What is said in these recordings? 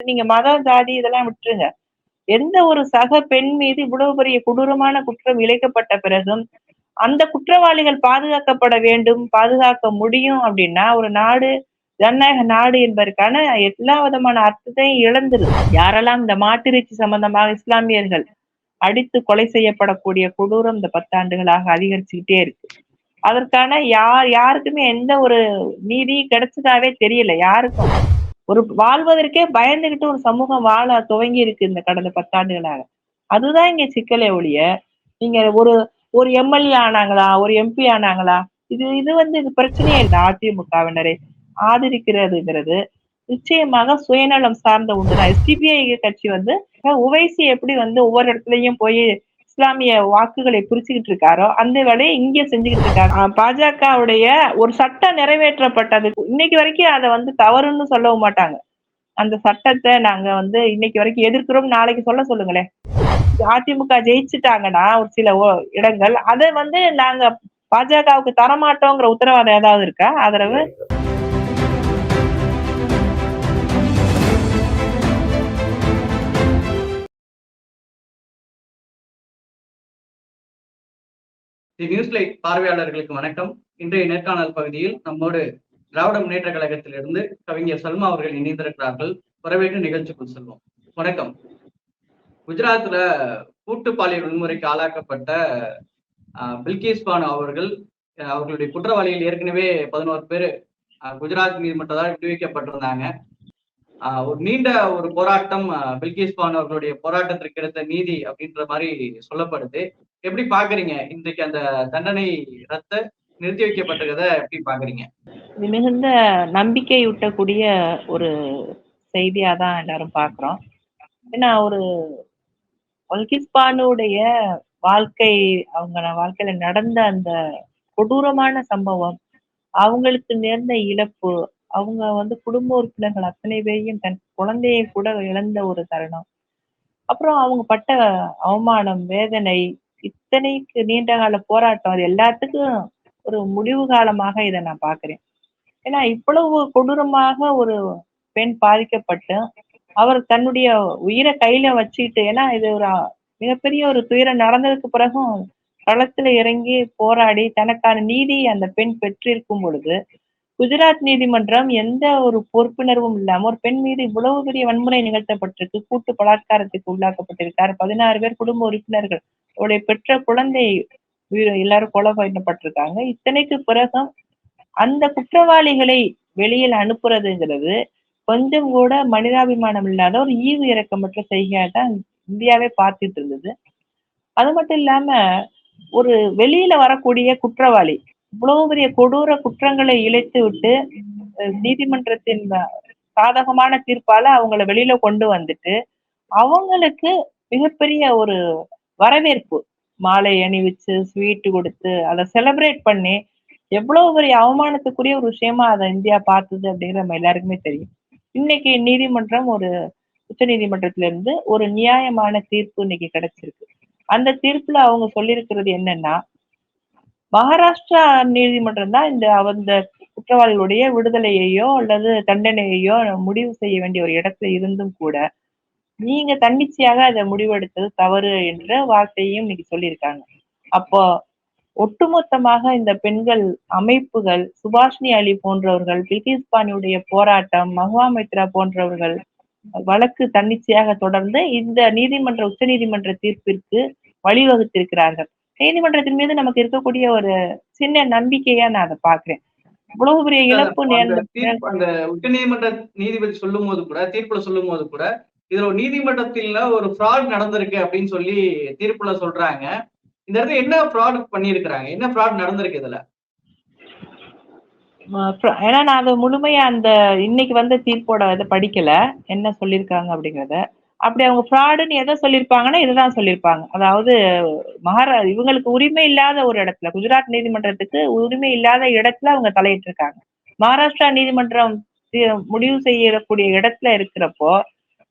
நீங்க மதம் ஜாதி இதெல்லாம் விட்டுருங்க. எந்த ஒரு சக பெண் மீது இவ்வளவு பெரிய கொடூரமான குற்றம் இழைக்கப்பட்ட பிறகும் அந்த குற்றவாளிகள் பாதுகாக்கப்பட வேண்டும் பாதுகாக்க முடியும் அப்படின்னா ஒரு நாடு ஜனநாயக நாடு என்பதற்கான எல்லா விதமான அர்த்தத்தையும் இழந்துருது யாரெல்லாம் இந்த மாட்டிறைச்சி சம்பந்தமாக இஸ்லாமியர்கள் அடித்து கொலை செய்யப்படக்கூடிய கொடூரம் இந்த பத்தாண்டுகளாக அதிகரிச்சுக்கிட்டே இருக்கு. அதற்கான யார் யாருக்குமே எந்த ஒரு நீதி கிடைச்சதாவே தெரியல. யாருக்கும் ஒரு வாழ்வதற்கே பயந்துகிட்டு ஒரு சமூகம் வாழ துவங்கி இருக்கு இந்த கடந்த பத்தாண்டுகளாக. அதுதான் இங்க சிக்கலே ஒழிய நீங்க ஒரு ஒரு எம்எல்ஏ ஆனாங்களா ஒரு எம்பி ஆனாங்களா இது இது வந்து இது பிரச்சனையே இல்லை அதிமுகவினரை. ஆதரிக்கிறதுங்கிறது நிச்சயமாக சுயநலம் சார்ந்த ஒன்றுதான். சிபிஐ கட்சி வந்து உவைசி எப்படி வந்து ஒவ்வொரு இடத்துலயும் போய் இஸ்லாமிய வாக்குகளை புரிச்சுக்கிட்டு இருக்காரோ அந்த வேலையை இங்கே செஞ்சுக்கிட்டு இருக்காங்க பாஜகவுடைய ஒரு சட்டம் நிறைவேற்றப்பட்டது. இன்னைக்கு வரைக்கும் அதை வந்து தவறுன்னு சொல்லவும் மாட்டாங்க. அந்த சட்டத்தை நாங்க வந்து இன்னைக்கு வரைக்கும் எதிர்க்கிறோம் நாளைக்கு சொல்ல சொல்லுங்களேன். அதிமுக ஜெயிச்சுட்டாங்கன்னா ஒரு சில இடங்கள் அதை வந்து நாங்க பாஜகவுக்கு தரமாட்டோங்கிற உத்தரவாதம் ஏதாவது இருக்கா? ஆதரவு? தி நியூஸ் லைட் பார்வையாளர்களுக்கு வணக்கம். இன்றைய நேர்காணல் பகுதியில் நம்மோடு திராவிட முன்னேற்ற கழகத்திலிருந்து கவிஞர் சல்மா அவர்கள் இணைந்திருக்கிறார்கள். வரவேற்று நிகழ்ச்சிக்குள் செல்வோம். வணக்கம். குஜராத்ல கூட்டு பாலியல் வன்முறைக்கு ஆளாக்கப்பட்ட பில்கிஸ் பானு அவர்கள் அவர்களுடைய குற்றவாளிகள் ஏற்கனவே பதினோரு பேர் குஜராத் நீதிமன்றத்தால் விடுவிக்கப்பட்டிருந்தாங்க. ஒரு நீண்ட ஒரு போராட்டம் பில்கிஸ் பானு அவர்களுடைய போராட்டத்திற்கு கிடைத்த நீதி அப்படின்ற மாதிரி சொல்லப்படுது. எப்படி பாக்குறீங்க இன்றைக்கு அந்த தண்டனை ரத்த நிறுத்தி வைக்கப்பட்டிருக்கத எப்படி பாக்குறீங்க இது மிகுந்த நம்பிக்கை ஊட்டக்கூடிய ஒரு செய்தியா தான் எல்லாரும் பாக்குறோம் ஏன்னா ஒரு வல்கிஸ்பானுடைய வாழ்க்கை அவங்க வாழ்க்கையில நடந்த அந்த கொடூரமான சம்பவம் அவங்களுக்கு நேர்ந்த இழப்பு அவங்க வந்து குடும்ப உறுப்பினர்கள் அத்தனை பேரையும் தன் குழந்தையை கூட இழந்த ஒரு தருணம். அப்புறம் அவங்க பட்ட அவமானம் வேதனை இத்தனைக்கு நீண்ட கால போராட்டம் அது எல்லாத்துக்கும் ஒரு முடிவு காலமாக இதை நான் பாக்குறேன் ஏன்னா இவ்வளவு கொடூரமாக ஒரு பெண் பாதிக்கப்பட்டு அவர் தன்னுடைய உயிரை கையில வச்சுக்கிட்டு ஏன்னா இது ஒரு மிகப்பெரிய ஒரு துயரம் நடந்ததுக்கு பிறகும் களத்துல இறங்கி போராடி தனக்கான நீதி அந்த பெண் பெற்றிருக்கும் பொழுது குஜராத் நீதிமன்றம் எந்த ஒரு பொறுப்புணர்வும் இல்லாம ஒரு பெண் மீது இவ்வளவு பெரிய வன்முறை நிகழ்த்தப்பட்டிருக்கு கூட்டு பலாத்காரத்துக்கு உள்ளாக்கப்பட்டிருக்கார். பதினாறு பேர் குடும்ப உறுப்பினர்கள் அவருடைய பெற்ற குழந்தை எல்லாரும் கொலை பண்ணப்பட்டிருக்காங்க. இத்தனைக்கு பிறகும் அந்த குற்றவாளிகளை வெளியில் அனுப்புறதுங்கிறது கொஞ்சம் கூட மனிதாபிமானம் இல்லாத ஒரு ஈவு இறக்கமற்ற செய்கையா தான் இந்தியாவே பார்த்துட்டு இருந்தது. அது மட்டும் இல்லாம ஒரு வெளியில வரக்கூடிய குற்றவாளி இவ்வளவு பெரிய கொடூர குற்றங்களை இழைத்து விட்டு நீதிமன்றத்தின் சாதகமான தீர்ப்பால அவங்கள வெளியில கொண்டு வந்துட்டு அவங்களுக்கு மிகப்பெரிய ஒரு வரவேற்பு. மாலை அணிவிச்சு ஸ்வீட்டு கொடுத்து அதை செலிப்ரேட் பண்ணி எவ்வளவு பெரிய அவமானத்துக்குரிய ஒரு விஷயமா அதை இந்தியா பார்த்தது அப்படிங்கிற நம்ம எல்லாருக்குமே தெரியும். இன்னைக்கு நீதிமன்றம் ஒரு உச்ச நீதிமன்றத்துல இருந்து ஒரு நியாயமான தீர்ப்பு இன்னைக்கு கிடைச்சிருக்கு. அந்த தீர்ப்புல அவங்க சொல்லியிருக்கிறது என்னன்னா மகாராஷ்டிரா நீதிமன்றம் தான் இந்த அந்த குற்றவாளிகளுடைய விடுதலையையோ அல்லது தண்டனையையோ முடிவு செய்ய வேண்டிய ஒரு இடத்துல இருந்தும் கூட நீங்க தன்னிச்சையாக அதை முடிவெடுத்தது தவறு என்ற வார்த்தையும் இன்னைக்கு சொல்லியிருக்காங்க. அப்போ ஒட்டுமொத்தமாக இந்த பெண்கள் அமைப்புகள் சுபாஷினி அலி போன்றவர்கள் பிரிட்டிஷ் பாணியுடைய போராட்டம் மகுவா மித்ரா போன்றவர்கள் வழக்கு தன்னிச்சையாக தொடர்ந்து இந்த நீதிமன்ற உச்ச நீதிமன்ற தீர்ப்பிற்கு வழிவகுத்திருக்கிறார்கள். நீதிமன்றத்தின் மீது நமக்கு இருக்கக்கூடிய ஒரு சின்ன நம்பிக்கையா நான் அதை பாக்குறேன் இவ்வளவு பெரிய இழப்பு அந்த உச்ச நீதிமன்ற நீதிபதி சொல்லும் போது கூட தீர்ப்புல சொல்லும் போது கூட இதுல ஒரு நீதிமன்றத்தில் ஒரு ஃப்ராட் நடந்திருக்கு அப்படின்னு சொல்லி தீர்ப்புல சொல்றாங்க. இந்த இடத்துல என்ன ஃப்ராட் பண்ணிருக்கிறாங்க என்ன ஃப்ராட் நடந்திருக்கு இதுல? ஏன்னா நான் அதை முழுமையா அந்த இன்னைக்கு வந்த தீர்ப்போட இதை படிக்கல. என்ன சொல்லியிருக்காங்க அப்படிங்கிறத. அப்படி அவங்க ஃப்ராடுன்னு எதை சொல்லியிருப்பாங்கன்னா இதுதான் சொல்லியிருப்பாங்க. அதாவது மகாரா இவங்களுக்கு உரிமை இல்லாத ஒரு இடத்துல குஜராத் நீதிமன்றத்துக்கு உரிமை இல்லாத இடத்துல அவங்க தலையிட்டு இருக்காங்க மகாராஷ்டிரா நீதிமன்றம் முடிவு செய்யக்கூடிய இடத்துல இருக்கிறப்போ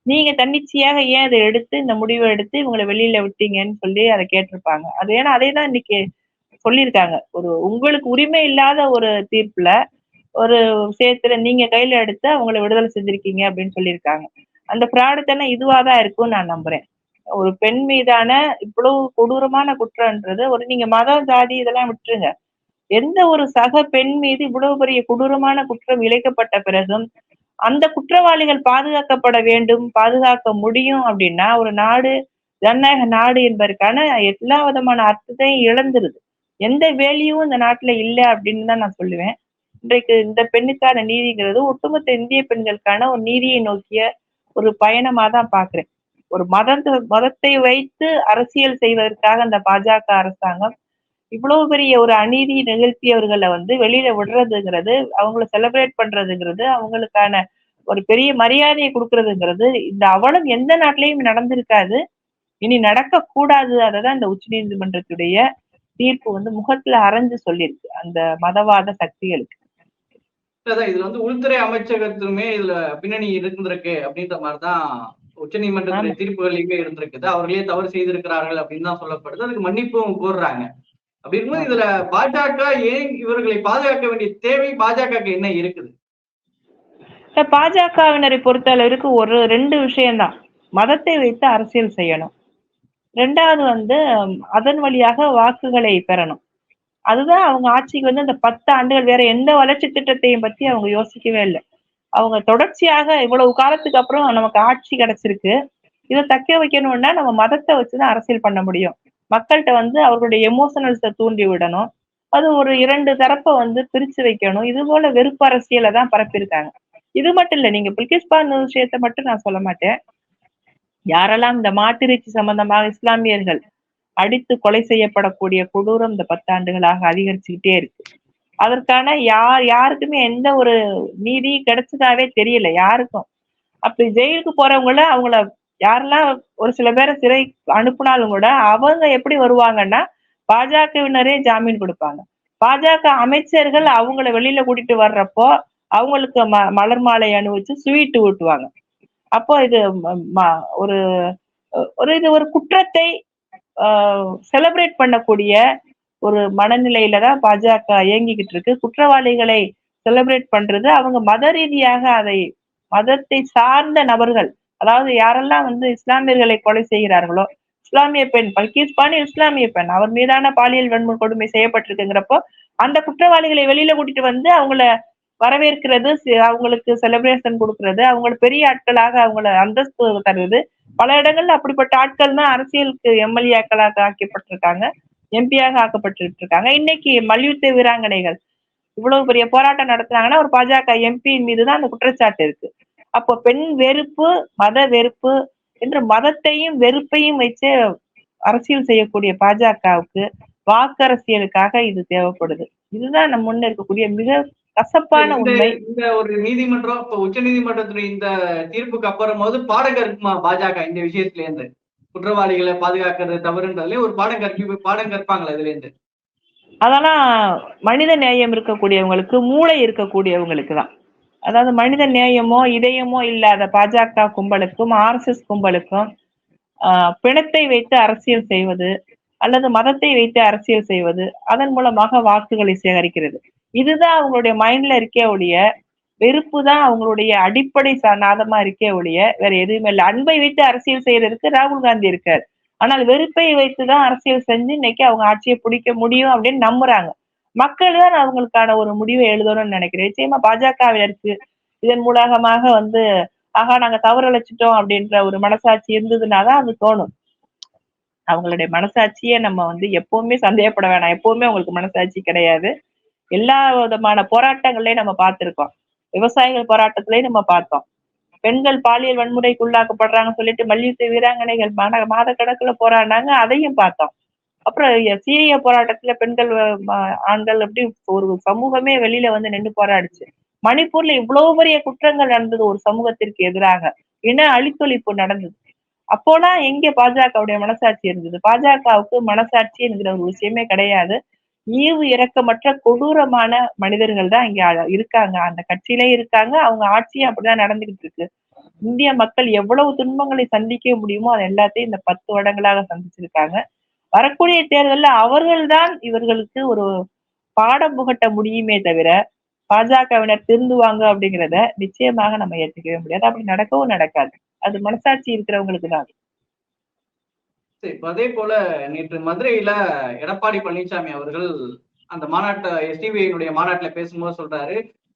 நீங்க தன்னிச்சையாக ஏன் அதை எடுத்து இந்த முடிவை எடுத்து இவங்களை வெளியில விட்டீங்கன்னு சொல்லி அதை கேட்டிருப்பாங்க. அது ஏன்னா அதே தான் இன்னைக்கு சொல்லியிருக்காங்க. ஒரு உங்களுக்கு உரிமை இல்லாத ஒரு தீர்ப்புல ஒரு விஷயத்துல நீங்க கையில எடுத்து அவங்களை விடுதலை செஞ்சிருக்கீங்க அப்படின்னு சொல்லியிருக்காங்க. அந்த ஃப்ராடுத்தனம் இதுவா தான் இருக்கும்னு நான் நம்புறேன். ஒரு பெண் மீதான இவ்வளவு கொடூரமான குற்றம்ன்றது ஒரு நீங்க மதம், ஜாதி இதெல்லாம் விட்டுருங்க. எந்த ஒரு சக பெண் மீது இவ்வளவு பெரிய கொடூரமான குற்றம் இழைக்கப்பட்ட பிறகும், அந்த குற்றவாளிகள் பாதுகாக்கப்பட வேண்டும், பாதுகாக்க முடியும் அப்படின்னா, ஒரு நாடு ஜனநாயக நாடு என்பதற்கான எல்லா விதமான அர்த்தத்தையும் இழந்துருது. எந்த வேலையும் இந்த நாட்டுல இல்லை அப்படின்னு தான் நான் சொல்லுவேன். இன்றைக்கு இந்த பெண்ணுக்கான நீதிங்கிறது ஒட்டுமொத்த இந்திய பெண்களுக்கான ஒரு நீதியை நோக்கிய ஒரு பயணமா தான் பாக்குறேன் ஒரு மதத்த மதத்தை வைத்து அரசியல் செய்வதற்காக அந்த பாஜக அரசாங்கம் இவ்வளவு பெரிய ஒரு அநீதி நிகழ்த்தியவர்களை வந்து வெளியில விடுறதுங்கிறது, அவங்கள செலிப்ரேட் பண்றதுங்கிறது, அவங்களுக்கான ஒரு பெரிய மரியாதையை கொடுக்கறதுங்கிறது இந்த அவலம் எந்த நாட்டிலையும் நடந்திருக்காது. இனி நடக்க கூடாது அததான் இந்த உச்சநீதிமன்றத்துடைய தீர்ப்பு வந்து முகத்துல அரைஞ்சு சொல்லியிருக்கு. அந்த மதவாத சக்திகளுக்கு. அதான் இதுல வந்து உள்துறை அமைச்சகத்துமே இதுல பின்னணி இருந்திருக்கு அப்படின்ற மாதிரி தான் உச்சநீதிமன்றத்துடைய ஆமா. தீர்ப்புகள்லயுமே இருந்திருக்குது. அவர்களே தவறு செய்திருக்கிறார்கள் அப்படின்னு தான் சொல்லப்படுது. அதுக்கு மன்னிப்பும் கோருறாங்க. அப்படி இருக்கும்போது ஆமா. இதுல பாஜக ஏன் இவர்களை பாதுகாக்க வேண்டிய தேவை பாஜகக்கு என்ன இருக்குது? பாஜகவினரை பொறுத்தளவிற்கு ஒரு 2 விஷயம் தான். மதத்தை வைத்து அரசியல் செய்யணும். 2வது வந்து அதன் வழியாக வாக்குகளை பெறணும். அதுதான் அவங்க ஆட்சிக்கு வந்து அந்த 10 ஆண்டுகள் வேற எந்த வளர்ச்சி திட்டத்தையும் பத்தி அவங்க யோசிக்கவே இல்லை அவங்க தொடர்ச்சியாக இவ்வளவு காலத்துக்கு அப்புறம் நமக்கு ஆட்சி கிடைச்சிருக்கு. இதை தக்க வைக்கணும்னா நம்ம மதத்தை வச்சு தான் அரசியல் பண்ண முடியும். மக்கள்கிட்ட வந்து அவர்களுடைய எமோஷனல்ஸை தூண்டி விடணும். அது ஒரு இரண்டு தரப்பை வந்து பிரிச்சு வைக்கணும். இது போல வெறுப்பு அரசியலை தான் பரப்பியிருக்காங்க. இது மட்டும் இல்லை நீங்க பில்கிஸ்பான் விஷயத்த மட்டும் நான் சொல்ல மாட்டேன். யாரெல்லாம் இந்த மாட்டிறைச்சி சம்பந்தமாக இஸ்லாமியர்கள் அடித்து கொலை செய்யப்படக்கூடிய கொடூரம் இந்த பத்தாண்டுகளாக அதிகரிச்சுக்கிட்டே இருக்கு. அதற்கான யார் யாருக்குமே எந்த ஒரு நீதி கிடைச்சதாவே தெரியல யாருக்கும். அப்படி ஜெயிலுக்கு போறவங்கள அவங்கள யாரெல்லாம் ஒரு சில பேரை சிறை அனுப்புனாலும் கூட, அவங்க எப்படி வருவாங்கன்னா, பாஜகவினரே ஜாமீன் கொடுப்பாங்க பாஜக அமைச்சர்கள் அவங்கள வெளியில கூட்டிட்டு வர்றப்போ, அவங்களுக்கு ம மலர் மாலை அணிவிச்சு ஸ்வீட் ஊட்டுவாங்க. அப்போ இது ஒரு ஒரு இது ஒரு குற்றத்தை செலிப்ரேட் பண்ணக்கூடிய ஒரு மனநிலையில தான் பாஜக இயங்கிக்கிட்டு இருக்கு. குற்றவாளிகளை செலிப்ரேட் பண்றது அவங்க மத ரீதியாக அதை மதத்தை சார்ந்த நபர்கள், அதாவது யாரெல்லாம் வந்து இஸ்லாமியர்களை கொலை செய்கிறார்களோ, இஸ்லாமிய பெண் பல்கிஸ்பானி இஸ்லாமிய பெண். அவர் மீதான பாலியல் வன்முறை கொடுமை செய்யப்பட்டிருக்குங்கிறப்போ, அந்த குற்றவாளிகளை வெளியில கூட்டிட்டு வந்து அவங்கள வரவேற்கிறது, அவங்களுக்கு செலிப்ரேஷன் கொடுக்கறது அவங்கள பெரிய ஆட்களாக அவங்கள அந்தஸ்து தருவது. பல இடங்கள்ல அப்படிப்பட்ட ஆட்கள் தான் அரசியலுக்கு எம்.எல்.ஏக்களாக ஆக்கப்பட்டிருக்காங்க. எம்.பி.யாக ஆக்கப்பட்டுட்டு இருக்காங்க. இன்னைக்கு மல்யுத்த வீராங்கனைகள் இவ்வளவு பெரிய போராட்டம் நடத்துனாங்கன்னா, ஒரு பாஜக எம்.பி.யின் மீது தான் அந்த குற்றச்சாட்டு இருக்கு. அப்போ பெண் வெறுப்பு, மத வெறுப்பு என்று மதத்தையும், வெறுப்பையும் வச்சு அரசியல் செய்யக்கூடிய பாஜகவுக்கு வாக்கரசியலுக்காக இது தேவைப்படுது. இதுதான் நம்ம முன்ன இருக்கக்கூடிய மிக கசப்பான உண்மை. இந்த ஒரு நீதிமன்றம் இப்ப உச்சநீதிமன்றத்துடைய இந்த தீர்ப்புக்கு அப்புறமாவது பாடம் கற்குமா பாஜக இந்த விஷயத்துல இருந்து? குற்றவாளிகளை பாதுகாக்கிறது தவறுன்றதுலயும் ஒரு பாடம் கற்பி பாடம் கற்பாங்களா இதுல இருந்து? அதெல்லாம் மனித நேயம் இருக்கக்கூடியவங்களுக்கு, மூளை இருக்கக்கூடியவங்களுக்கு தான். அதாவது மனித நேயமோ, இதயமோ இல்லாத பாஜக கும்பலுக்கும், ஆர்.எஸ்.எஸ் கும்பலுக்கும், பிணத்தை வைத்து அரசியல் செய்வது, அல்லது மதத்தை வைத்து அரசியல் செய்வது, அதன் மூலமாக வாக்குகளை சேகரிக்கிறது. இதுதான் அவங்களுடைய மைண்ட்ல இருக்கே ஒழிய, வெறுப்பு தான் அவங்களுடைய அடிப்படை ச நாதமா இருக்கே ஒழிய, வேற எதுவுமே இல்ல. அன்பை வைத்து அரசியல் செய்யறதுக்கு ராகுல் காந்தி இருக்காரு. ஆனால் வெறுப்பை வைத்துதான் அரசியல் செஞ்சு இன்னைக்கு அவங்க ஆட்சியை பிடிக்க முடியும் அப்படின்னு நம்புறாங்க. மக்கள் தான் அவங்களுக்கான ஒரு முடிவை எழுதணும்னு நினைக்கிறேன். நிச்சயமா பாஜகவினருக்கு இதன் மூலமாக வந்து, ஆகா நாங்க தவறழைச்சிட்டோம் அப்படின்ற ஒரு மனசாட்சி இருந்ததுனாதான் அது தோணும். அவங்களுடைய மனசாட்சியை நம்ம வந்து எப்பவுமே சந்தேகப்பட வேணாம். எப்பவுமே அவங்களுக்கு மனசாட்சி கிடையாது. எல்லா விதமான போராட்டங்களையும் நம்ம பார்த்திருக்கோம். விவசாயிகள் போராட்டத்திலயும் நம்ம பார்த்தோம். பெண்கள் பாலியல் வன்முறைக்கு உள்ளாக்கப்படுறாங்கன்னு சொல்லிட்டு மல்யுத்த வீராங்கனைகள் மாத மாதக்கணக்குல போராடினாங்க. அதையும் பார்த்தோம். அப்புறம் சிஏஏ போராட்டத்துல பெண்கள் ஆண்கள் அப்படி ஒரு சமூகமே வெளியில வந்து நின்னு போராடுச்சு. மணிப்பூர்ல இவ்வளவு பெரிய குற்றங்கள் நடந்தது ஒரு சமூகத்திற்கு எதிராக. இன அழித்தொழிப்பு நடந்தது. அப்போலாம் எங்க பாஜகவுடைய மனசாட்சி இருந்தது? பாஜகவுக்கு மனசாட்சி என்கிற ஒரு விஷயமே கிடையாது. ஈவு இறக்கமற்ற கொடூரமான மனிதர்கள் தான் இங்க இருக்காங்க. அந்த கட்சியிலே இருக்காங்க. அவங்க ஆட்சியும் அப்படிதான் நடந்துகிட்டு இருக்கு. இந்திய மக்கள் எவ்வளவு துன்பங்களை சந்திக்க முடியுமோ, அது எல்லாத்தையும் இந்த 10 வருடங்களாக சந்திச்சிருக்காங்க. வரக்கூடிய தேர்தலில் அவர்கள்தான் இவர்களுக்கு ஒரு பாடம் புகட்ட முடியுமே தவிர, பாஜகவினர் திருந்துவாங்க அப்படிங்கிறத நிச்சயமாக நம்ம ஏற்றுக்கவே முடியாது அப்படி நடக்கவும் நடக்காது அது மனசாட்சி இருக்கிறவங்களுக்கு தான் அது. இப்போ அதே போல நேற்று மதுரையில எடப்பாடி பழனிசாமி அவர்கள் அந்த மாநாட்டை எஸ்டிபிஐனுடைய மாநாட்டுல பேசும்போது சொல்றாரு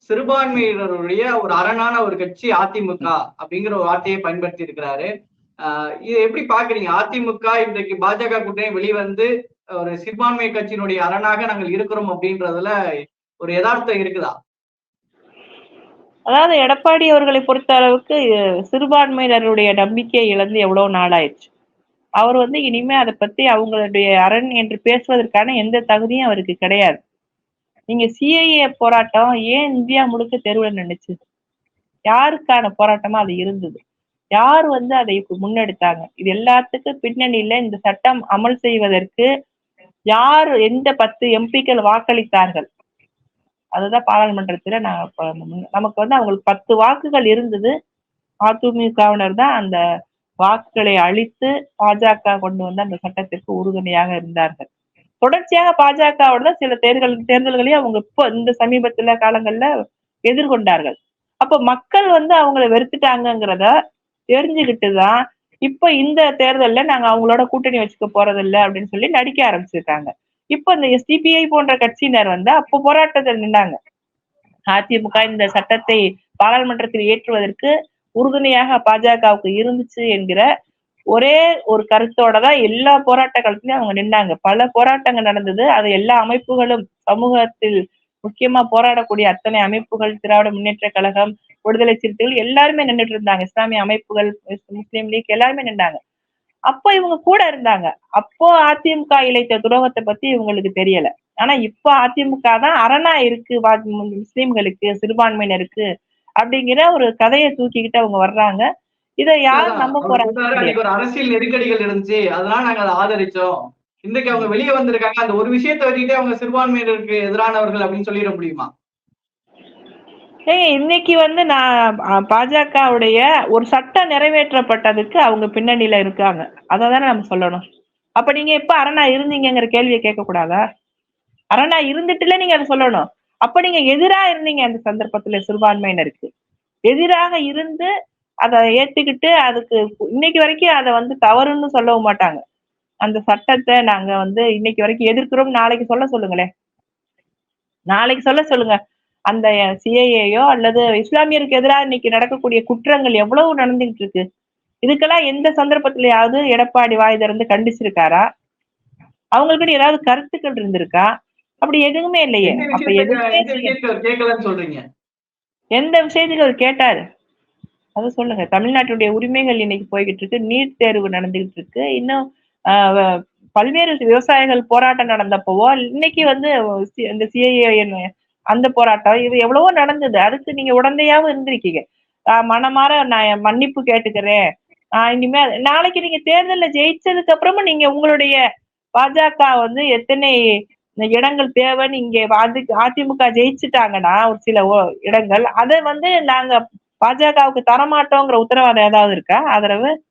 சிறுபான்மையினருடைய ஒரு அரணான ஒரு கட்சி அதிமுக அப்படிங்கிற ஒரு வார்த்தையை பயன்படுத்தி இருக்கிறாரு. ஆஹ் இது எப்படி பாக்குறீங்க? அதிமுக இன்றைக்கு பாஜக கூட்டணி வெளிவந்து ஒரு சிறுபான்மை கட்சியினுடைய அரணாக நாங்கள் இருக்கிறோம் அப்படின்றதுல ஒரு யதார்த்தம் இருக்குதா? அதாவது எடப்பாடி அவர்களை பொறுத்த அளவுக்கு சிறுபான்மையினருடைய நம்பிக்கையை இழந்து எவ்வளவு நாளாயிடுச்சு? அவர் வந்து இனிமே அதை பத்தி அவங்களுடைய அரண் என்று பேசுவதற்கான எந்த தகுதியும் அவருக்கு கிடையாது. நீங்க சிஐஏ போராட்டம் ஏன் இந்தியா முழுக்க தெருவில் நினைச்சு யாருக்கான போராட்டமா அது இருந்தது? யார் வந்து அதை முன்னெடுத்தாங்க? இது எல்லாத்துக்கும் பின்னணியில இந்த சட்டம் அமல் செய்வதற்கு யார் எந்த பத்து எம்பிக்கள் வாக்களித்தார்கள்? அதுதான் பாராளுமன்றத்துல நான் நமக்கு வந்து அவங்களுக்கு பத்து வாக்குகள் இருந்தது. அதிமுகவினர் தான் அந்த வாக்குகளை அழித்து பாஜக கொண்டு வந்து அந்த சட்டத்திற்கு உறுதுணையாக இருந்தார்கள். தொடர்ச்சியாக பாஜகவோட சில தேர்தல் தேர்தல்களையும் அவங்க இப்போ இந்த சமீபத்துல காலங்கள்ல எதிர்கொண்டார்கள். அப்ப மக்கள் வந்து அவங்கள வெறுத்துட்டாங்கங்கிறத தெரிஞ்சுக்கிட்டு தான் இப்ப இந்த தேர்தல்ல நாங்க அவங்களோட கூட்டணி வச்சுக்க போறதில்ல அப்படின்னு சொல்லி நடிக்க ஆரம்பிச்சிருக்காங்க. இப்ப இந்த சிபிஐ போன்ற கட்சியினர் வந்து அப்போ போராட்டத்தில் நின்னாங்க. அதிமுக இந்த சட்டத்தை பாராளுமன்றத்தில் ஏற்றுவதற்கு உறுதுணையாக பாஜகவுக்கு இருந்துச்சு என்கிற ஒரே ஒரு கருத்தோட தான் எல்லா போராட்ட காலத்திலயும் அவங்க நின்னாங்க. பல போராட்டங்கள் நடந்தது. அது எல்லா அமைப்புகளும் சமூகத்தில் முக்கியமா போராடக்கூடிய அத்தனை அமைப்புகள் திராவிட முன்னேற்ற கழகம் விடுதலை சிறுத்தைகள் எல்லாருமே நின்னுட்டு இருந்தாங்க. இஸ்லாமிய அமைப்புகள் முஸ்லீம் லீக் எல்லாருமே நின்றாங்க அப்போ இவங்க கூட இருந்தாங்க. அப்போ அதிமுக இழைத்த துரோகத்தை பத்தி இவங்களுக்கு தெரியல. ஆனா இப்ப அதிமுக தான் அரணா இருக்கு. வா- சிறுபான்மையினருக்கு. அப்படிங்கிற ஒரு கதையை தூக்கிக்கிட்டு அவங்க வர்றாங்க. இதை யார் அதான், நம்ப போறாங்க? ஒரு அரசியல் நெருக்கடிகள் இருந்துச்சு. அதனால நாங்க அதை ஆதரிச்சோம். இன்னைக்கு அவங்க வெளியே வந்திருக்காங்க. அந்த ஒரு விஷயத்தை வச்சுக்கிட்டே அவங்க சிறுபான்மையினருக்கு எதிரானவர்கள் அப்படின்னு சொல்லிட முடியுமா? இன்னைக்கு வந்து நான் பாஜகவுடைய ஒரு சட்டம் நிறைவேற்றப்பட்டதுக்கு அவங்க பின்னணியில இருக்காங்க. அதை தானே நம்ம சொல்லணும். அப்ப நீங்க எப்ப அரணா இருந்தீங்கங்கிற கேள்வியை கேட்க கூடாதா அரணா இருந்துட்டுல நீங்க அதை சொல்லணும். அப்ப நீங்க எதிரா இருந்தீங்க அந்த சந்தர்ப்பத்துல சிறுபான்மையினருக்கு எதிராக இருந்து அதை ஏத்துக்கிட்டு அதுக்கு இன்னைக்கு வரைக்கும் அதை வந்து தவறுன்னு சொல்லவும் மாட்டாங்க. அந்த சட்டத்தை நாங்க வந்து இன்னைக்கு வரைக்கும் எதிர்க்கிறோம் நாளைக்கு சொல்ல சொல்லுங்களேன். நாளைக்கு சொல்ல சொல்லுங்க. அந்த சிஐஏயோ அல்லது இஸ்லாமியருக்கு எதிராக இன்னைக்கு நடக்கக்கூடிய குற்றங்கள் எவ்வளவு நடந்துகிட்டு இருக்கு? இதுக்கெல்லாம் எந்த சந்தர்ப்பத்திலயாவது எடப்பாடி வாய் திறந்து கண்டிச்சிருக்காரா? அவங்களுக்குன்னு ஏதாவது கருத்துக்கள் இருந்திருக்கா? அப்படி எதுவுமே இல்லையே. அப்ப எதுவுமே சொல்றீங்க? எந்த விஷயத்துக்கு அவர் கேட்டாரு? அது சொல்லுங்க. தமிழ்நாட்டுடைய உரிமைகள் இன்னைக்கு போய்கிட்டு இருக்கு நீட் தேர்வு நடந்துகிட்டு இருக்கு இன்னும் பல்வேறு விவசாயிகள் போராட்டம் நடந்தப்பவோ இன்னைக்கு வந்து இந்த சிஐஏ அந்த போராட்டம் இது எவ்வளவோ நடந்தது. அதுக்கு நீங்க உடந்தையாவும் இருந்திருக்கீங்க. ஆஹ் மனமாற நான் மன்னிப்பு கேட்டுக்கிறேன். ஆஹ் இனிமே நாளைக்கு நீங்க தேர்தல்ல ஜெயிச்சதுக்கு அப்புறமும் நீங்க உங்களுடைய பாஜக வந்து எத்தனை இடங்கள் தேவைன்னு இங்க அது- அதிமுக ஜெயிச்சுட்டாங்கன்னா ஒரு சில இடங்கள் அதை வந்து நாங்க பாஜகவுக்கு தரமாட்டோங்கிற உத்தரவாதம் ஏதாவது இருக்கா? ஆதரவு?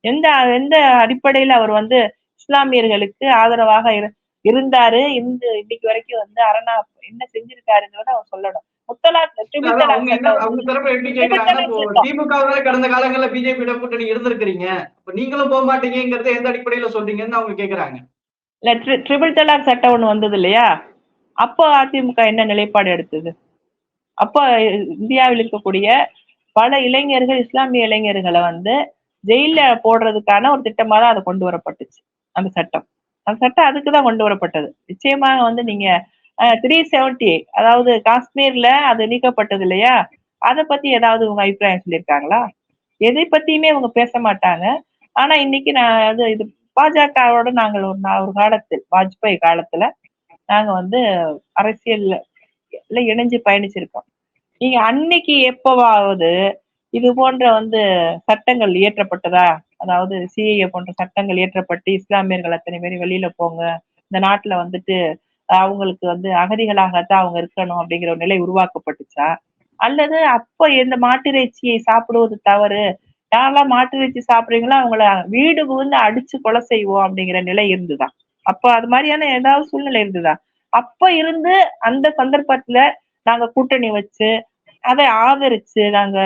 எந்த எந்த அடிப்படையில அவர் வந்து இஸ்லாமியர்களுக்கு ஆதரவாக இரு- இருந்தாரு? இருந்து இன்னைக்கு வரைக்கும் வந்து அரணா என்ன செஞ்சிருக்காருங்கிறத அவர் சொல்லணும். கடந்த காலங்கள்ல பிஜேபி கூட்டணி இருந்திருக்கிறீங்க. அப்ப நீங்களும் போக மாட்டீங்கிறத எந்த அடிப்படையில சொல்றீங்கன்னு அவங்க கேக்குறாங்க. இல்ல ட்ரிபிள் தலாக் சட்டம் ஒண்ணு வந்தது இல்லையா? அப்போ அதிமுக என்ன நிலைப்பாடு எடுத்தது? அப்போ இந்தியாவில் இருக்கக்கூடிய பல இளைஞர்கள் இஸ்லாமிய இளைஞர்களை வந்து ஜெயில போடுறதுக்கான ஒரு திட்டமா தான் அது கொண்டு வரப்பட்டுச்சு அந்த சட்டம். அந்த சட்டம் அதுக்கு தான் கொண்டு வரப்பட்டது. நிச்சயமாக வந்து நீங்க த்ரீ செவன்டி அதாவது காஷ்மீர்ல அது நீக்கப்பட்டது இல்லையா? அதை பத்தி ஏதாவது உங்க அபிப்பிராயம் சொல்லியிருக்காங்களா? எதை பத்தியுமே இவங்க பேச மாட்டாங்க. ஆனா இன்னைக்கு நான் அது இது பாஜகவோட நாங்கள் ஒரு நா- ஒரு காலத்தில் வாஜ்பாய் காலத்துல நாங்க வந்து அரசியல்ல இணைஞ்சு பயணிச்சிருக்கோம். நீங்க அன்னைக்கு எப்பவாவது இது போன்ற வந்து சட்டங்கள் இயற்றப்பட்டதா? அதாவது சிஏஏ போன்ற சட்டங்கள் இயற்றப்பட்டு இஸ்லாமியர்கள் அத்தனை பேர் வெளியில போங்க இந்த நாட்டுல வந்துட்டு அவங்களுக்கு வந்து அகதிகளாகத்தான் அவங்க இருக்கணும் அப்படிங்கிற ஒரு நிலை உருவாக்கப்பட்டுச்சா? அல்லது அப்ப இந்த மாட்டிறைச்சியை சாப்பிடுவது தவறு யாரெல்லாம் மாட்டு வச்சு சாப்பிடுறீங்களோ அவங்கள வீடு புகுந்து அடிச்சு கொலை செய்வோம் அப்படிங்கிற நிலை இருந்துதான். அப்போ அது மாதிரியான ஏதாவது சூழ்நிலை இருந்துதான் அப்ப இருந்து அந்த சந்தர்ப்பத்துல நாங்க கூட்டணி வச்சு அதை ஆதரிச்சு நாங்க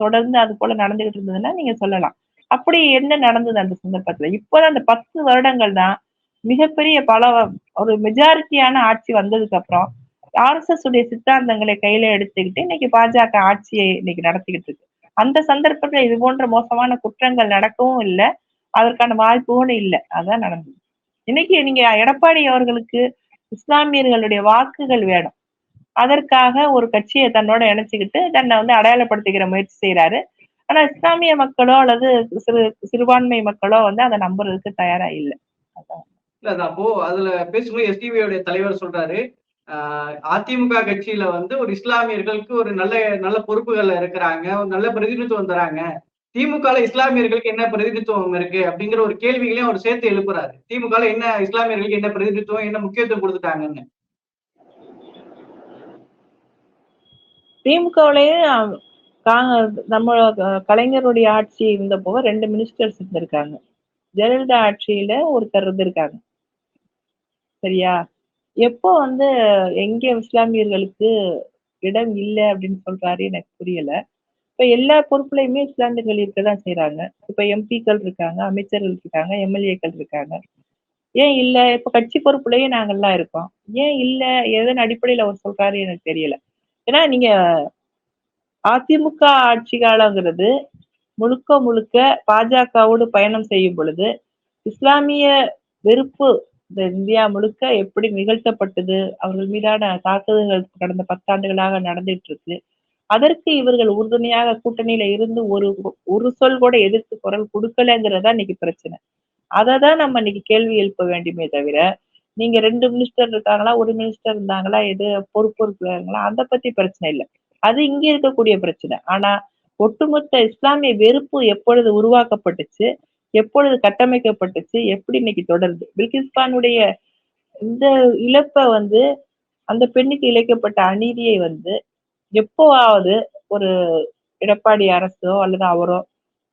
தொடர்ந்து அது போல நடந்துகிட்டு இருந்ததுன்னா நீங்க சொல்லலாம். அப்படி என்ன நடந்தது அந்த சந்தர்ப்பத்துல? இப்போதான் அந்த பத்து வருடங்கள் தான் மிகப்பெரிய பல ஒரு மெஜாரிட்டியான ஆட்சி வந்ததுக்கு அப்புறம் ஆர்எஸ்எஸ் உடைய சித்தாந்தங்களை கையில எடுத்துக்கிட்டு இன்னைக்கு பாஜக ஆட்சியை இன்னைக்கு நடத்திக்கிட்டு இருக்கு. அந்த சந்தர்ப்பத்துல இது போன்ற மோசமான குற்றங்கள் நடக்கவும் இல்லை. அதற்கான வாய்ப்பும் இல்லை. அதான் நடந்தது. இன்னைக்கு நீங்க எடப்பாடி அவர்களுக்கு இஸ்லாமியர்களுடைய வாக்குகள் வேணும். அதற்காக ஒரு கட்சியை தன்னோட இணைச்சுக்கிட்டு தன்னை வந்து அடையாளப்படுத்திக்கிற முயற்சி செய்யறாரு ஆனா இஸ்லாமிய மக்களோ அல்லது சிறு சிறுபான்மை மக்களோ வந்து அதை நம்புறதுக்கு தயாரா இல்லை. அதான். இல்ல அப்போ அதுல பேசும்போது எஸ்டிபியோட தலைவர் சொல்றாரு அதிமுக கட்சியில வந்து ஒரு இஸ்லாமியர்களுக்கு ஒரு நல்ல நல்ல பொறுப்புகள்ல இருக்கிறாங்க ஒரு நல்ல பிரதிநிதித்துவம் தராங்க. திமுகல இஸ்லாமியர்களுக்கு என்ன பிரதிநிதித்துவம் இருக்கு அப்படிங்கிற ஒரு கேள்விகளையும் அவர் சேர்த்து எழுப்புறாரு. திமுகல என்ன இஸ்லாமியர்களுக்கு என்ன பிரதிநிதித்துவம் என்ன முக்கியத்துவம் கொடுத்துட்டாங்கன்னு? திமுகவிலேயும் நம்ம கலைஞருடைய ஆட்சி இருந்த போக ரெண்டு மினிஸ்டர்ஸ் இருந்திருக்காங்க. ஜெயலலிதா ஆட்சியில ஒருத்தர் இருந்திருக்காங்க. சரியா? எப்போ வந்து எங்க இஸ்லாமியர்களுக்கு இடம் இல்லை அப்படின்னு சொல்றாரு எனக்கு புரியல. இப்ப எல்லா பொறுப்புலையுமே இஸ்லாமியர்கள் இருக்கதான் செய்யறாங்க இப்ப எம்பிக்கள் இருக்காங்க அமைச்சர்கள் இருக்காங்க எம்எல்ஏக்கள் இருக்காங்க. ஏன் இல்ல? இப்ப கட்சி பொறுப்புலயே நாங்கெல்லாம் இருக்கோம். ஏன் இல்ல? எதன் அடிப்படையில அவர் சொல்றாரு எனக்கு தெரியல. ஏன்னா நீங்க அதிமுக ஆட்சி காலங்கிறது முழுக்க முழுக்க பாஜகவோடு பயணம் செய்யும் பொழுது இஸ்லாமிய வெறுப்பு இந்த இந்தியா முழுக்க எப்படி நிகழ்த்தப்பட்டது அவர்கள் மீதான தாக்குதல்கள் கடந்த பத்தாண்டுகளாக நடந்துட்டு இருக்கு அதற்கு இவர்கள் உறுதுணையாக கூட்டணியில இருந்து ஒரு ஒரு சொல் கூட எதிர்த்து குரல் கொடுக்கலங்கிறதா இன்னைக்கு பிரச்சனை. அதை தான் நம்ம இன்னைக்கு கேள்வி எழுப்ப வேண்டுமே தவிர நீங்க ரெண்டு மினிஸ்டர் இருக்காங்களா ஒரு மினிஸ்டர் இருந்தாங்களா எது பொறுப்பு இருக்கிறாங்களா அதை பத்தி பிரச்சனை இல்லை. அது இங்க இருக்கக்கூடிய பிரச்சனை. ஆனா ஒட்டுமொத்த இஸ்லாமிய வெறுப்பு எப்பொழுது உருவாக்கப்பட்டுச்சு எப்பொழுது கட்டமைக்கப்பட்டுச்சு எப்படி இன்னைக்கு தொடருது? பில்கிஸ்கானுடைய இந்த இழப்பை வந்து அந்த பெண்ணுக்கு இழைக்கப்பட்ட அநீதியை வந்து எப்போவாவது ஒரு எடப்பாடி அரசோ அல்லது அவரோ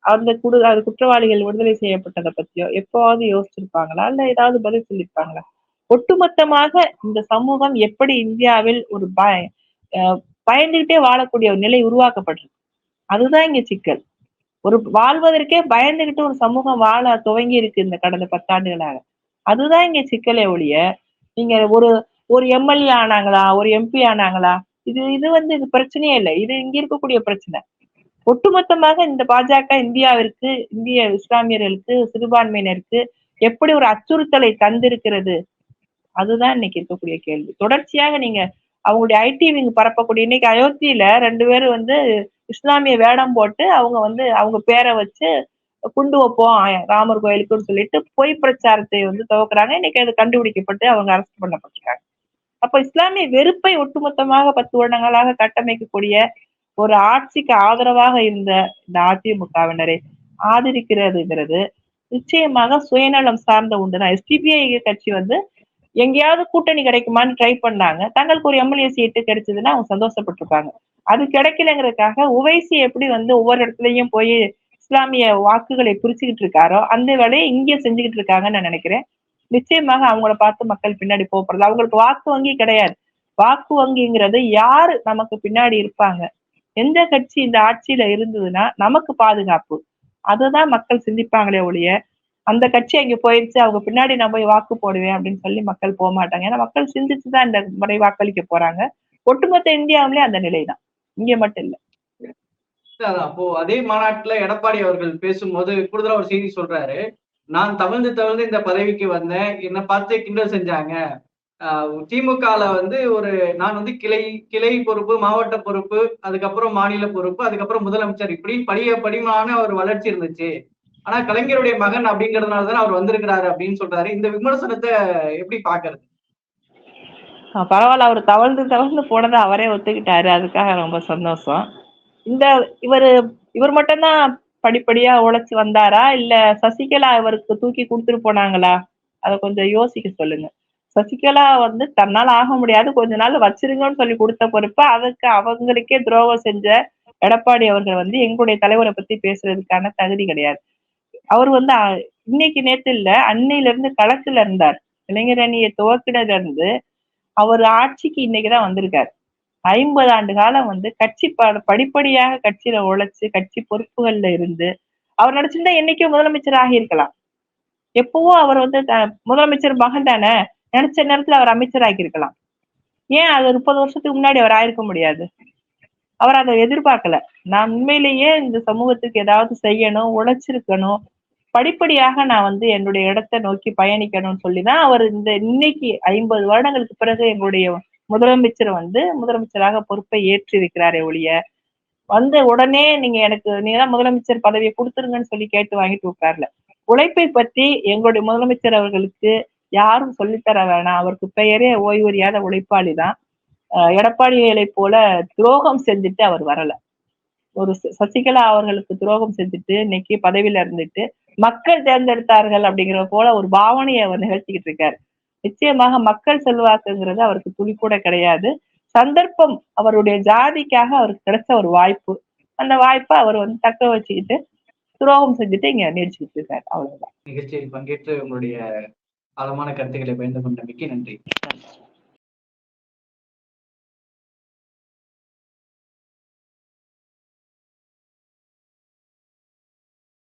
அந்த குடு அது குற்றவாளிகள் விடுதலை செய்யப்பட்டதை பத்தியோ எப்போவாவது யோசிச்சிருப்பாங்களா? இல்ல ஏதாவது பதில் சொல்லியிருப்பாங்களா ஒட்டுமொத்தமாக இந்த சமூகம் எப்படி இந்தியாவில் ஒரு பய பயந்துகிட்டே வாழக்கூடிய ஒரு நிலை உருவாக்கப்பட்டிருக்கு. அதுதான் இங்க சிக்கல். ஒரு வாழ்வதற்கே பயந்துகிட்டு ஒரு சமூகம் வாழ துவங்கி இருக்கு இந்த கடந்த பத்தாண்டுகளாக. அதுதான் இங்க சிக்கலே ஒழிய நீங்க ஒரு ஒரு எம்எல்ஏ ஆனாங்களா ஒரு எம்பி ஆனாங்களா இது இது வந்து இது பிரச்சனையே இல்லை. இது இங்க இருக்கக்கூடிய பிரச்சனை. ஒட்டுமொத்தமாக இந்த பாஜக இந்தியாவிற்கு இந்திய இஸ்லாமியர்களுக்கு சிறுபான்மையினருக்கு எப்படி ஒரு அச்சுறுத்தலை தந்திருக்கிறது? அதுதான் இன்னைக்கு இருக்கக்கூடிய கேள்வி. தொடர்ச்சியாக நீங்க அவங்களுடைய ஐடி விங் பரப்பக்கூடிய இன்னைக்கு அயோத்தியில ரெண்டு பேரும் வந்து இஸ்லாமிய வேடம் போட்டு அவங்க வந்து அவங்க பேரை வச்சு குண்டு வைப்போம் ராமர் கோயிலுக்குன்னு சொல்லிட்டு பொய் பிரச்சாரத்தை வந்து துவக்குறாங்க. இன்னைக்கு அது கண்டுபிடிக்கப்பட்டு அவங்க அரெஸ்ட் பண்ணப்பட்டிருக்காங்க. அப்ப இஸ்லாமிய வெறுப்பை ஒட்டுமொத்தமாக பத்து வருடங்களாக கட்டமைக்கக்கூடிய ஒரு ஆட்சிக்கு ஆதரவாக இருந்த இந்த அதிமுகவினரை ஆதரிக்கிறதுங்கிறது நிச்சயமாக சுயநலம் சார்ந்த உண்டுதான் எஸ்டிபிஐ கட்சி வந்து எங்கேயாவது கூட்டணி கிடைக்குமான்னு ட்ரை பண்ணாங்க. தங்களுக்கு ஒரு எம்எல்ஏ சீட்டு கிடைச்சதுன்னா அவங்க சந்தோஷப்பட்டிருப்பாங்க அது கிடைக்கலங்கிறதுக்காக உவைசி எப்படி வந்து ஒவ்வொரு இடத்துலயும் போய் இஸ்லாமிய வாக்குகளை பிரிச்சுக்கிட்டு இருக்காரோ அந்த வேலையை இங்கே செஞ்சுக்கிட்டு இருக்காங்கன்னு நான் நினைக்கிறேன். நிச்சயமாக அவங்கள பார்த்து மக்கள் பின்னாடி போறது. அவங்களுக்கு வாக்கு வங்கி கிடையாது. வாக்கு வங்கிங்கிறது யாரு நமக்கு பின்னாடி இருப்பாங்க? எந்த கட்சி இந்த ஆட்சியில இருந்ததுன்னா நமக்கு பாதுகாப்பு. அதுதான் மக்கள் சிந்திப்பாங்களே ஒழிய அந்த கட்சி அங்க போயிருச்சு அவங்க பின்னாடி நான் போய் வாக்கு போடுவேன் அப்படின்னு சொல்லி மக்கள் போக மாட்டாங்க. ஏன்னா மக்கள் சிந்திச்சுதான் இந்த முறை வாக்களிக்க போறாங்க. ஒட்டுமொத்த இந்தியாவிலே அந்த நிலைதான். இங்க மட்டும் இல்ல. அப்போ அதே மாநாட்டுல எடப்பாடி அவர்கள் பேசும்போது கூடுதலா ஒரு செய்தி சொல்றாரு. நான் தவிர்ந்து தவிர்ந்து இந்த பதவிக்கு வந்தேன். என்னை பார்த்து கிண்டல் செஞ்சாங்க. திமுகல வந்து ஒரு நான் வந்து கிளை கிளை பொறுப்பு மாவட்ட பொறுப்பு அதுக்கப்புறம் மாநில பொறுப்பு அதுக்கப்புறம் முதலமைச்சர் இப்படி படிய படிமான ஒரு வளர்ச்சி இருந்துச்சு. ஆனா கலைஞருடைய மகன் அப்படிங்கறதுனால தான் அவர் வந்திருக்கிறாரு அப்படின்னு சொல்றாரு. இந்த விமர்சனத்தை எப்படி பாக்குறது பரவாயில்ல அவர் தவழ்ந்து தவழ்ந்து போனதை அவரே ஒத்துக்கிட்டாரு. அதுக்காக ரொம்ப சந்தோஷம். இந்த இவர் இவர் மட்டும்தான் படிப்படியா உழைச்சு வந்தாரா? இல்ல சசிகலா இவருக்கு தூக்கி கொடுத்துட்டு போனாங்களா? அதை கொஞ்சம் யோசிக்க சொல்லுங்க. சசிகலா வந்து தன்னால் ஆக முடியாது கொஞ்ச நாள் வச்சிருங்கன்னு சொல்லி கொடுத்த பொறுப்பு அதுக்கு அவங்களுக்கே துரோகம் செஞ்ச எடப்பாடி அவர்கள் வந்து எங்களுடைய தலைவரை பத்தி பேசுறதுக்கான தகுதி கிடையாது. அவர் வந்து இன்னைக்கு நேத்து இல்ல அன்னையில இருந்து களத்துல இருந்தார். இளைஞர் அணியை துவக்கினதுல இருந்து அவர் ஆட்சிக்கு இன்னைக்குதான் வந்திருக்காரு. ஐம்பது ஆண்டு காலம் வந்து கட்சி படிப்படியாக கட்சியில உழைச்சு கட்சி பொறுப்புகள்ல இருந்து அவர் நடிச்சிருந்தா என்னைக்கும் முதலமைச்சர் ஆகியிருக்கலாம். எப்பவோ அவர் வந்து முதலமைச்சர் மகன் தானே நினைச்ச நேரத்துல அவர் அமைச்சர் ஆக்கியிருக்கலாம் ஏன் அது முப்பது வருஷத்துக்கு முன்னாடி அவர் ஆயிருக்க முடியாது? அவர் அதை எதிர்பார்க்கல. நான் உண்மையிலேயே இந்த சமூகத்துக்கு ஏதாவது செய்யணும் உழைச்சிருக்கணும் படிப்படியாக நான் வந்து என்னுடைய இடத்தை நோக்கி பயணிக்கணும்னு சொல்லி தான் அவர் இந்த இன்னைக்கு ஐம்பது வருடங்களுக்கு பிறகு எங்களுடைய முதலமைச்சர் வந்து முதலமைச்சராக பொறுப்பை ஏற்றி இருக்கிறாரே ஒழிய வந்த உடனே நீங்க எனக்கு நீங்க தான் முதலமைச்சர் பதவியை கொடுத்துருங்கன்னு சொல்லி கேட்டு வாங்கிட்டு உட்கார்ல. உழைப்பை பற்றி எங்களுடைய முதலமைச்சர் அவர்களுக்கு யாரும் சொல்லித்தர வேணாம். அவருக்கு பெயரே ஓய்வறியாத உழைப்பாளி தான் எடப்பாடிகளை போல துரோகம் செஞ்சுட்டு அவர் வரல. ஒரு ச- சசிகலா அவர்களுக்கு துரோகம் செஞ்சுட்டு இன்னைக்கு பதவியில இருந்துட்டு மக்கள் தேர்ந்தெடுத்தார்கள் அப்படிங்கிற போல ஒரு பாவனையை அவர் நிகழ்த்திக்கிட்டு இருக்காரு. நிச்சயமாக மக்கள் செல்வாக்குங்கிறது அவருக்கு துளி கூட கிடையாது. சந்தர்ப்பம் அவருடைய ஜாதிக்காக அவருக்கு கிடைச்ச ஒரு வாய்ப்பு. அந்த வாய்ப்பை அவர் வந்து தக்க வச்சுக்கிட்டு துரோகம் செஞ்சுட்டு இங்க நீடிச்சுக்கிட்டு இருக்காரு. அவ்வளவுதான். நிகழ்ச்சியில் பங்கேற்று உங்களுடைய ஆழமான கருத்துக்களை பகிர்ந்து கொண்டமைக்கு நன்றி.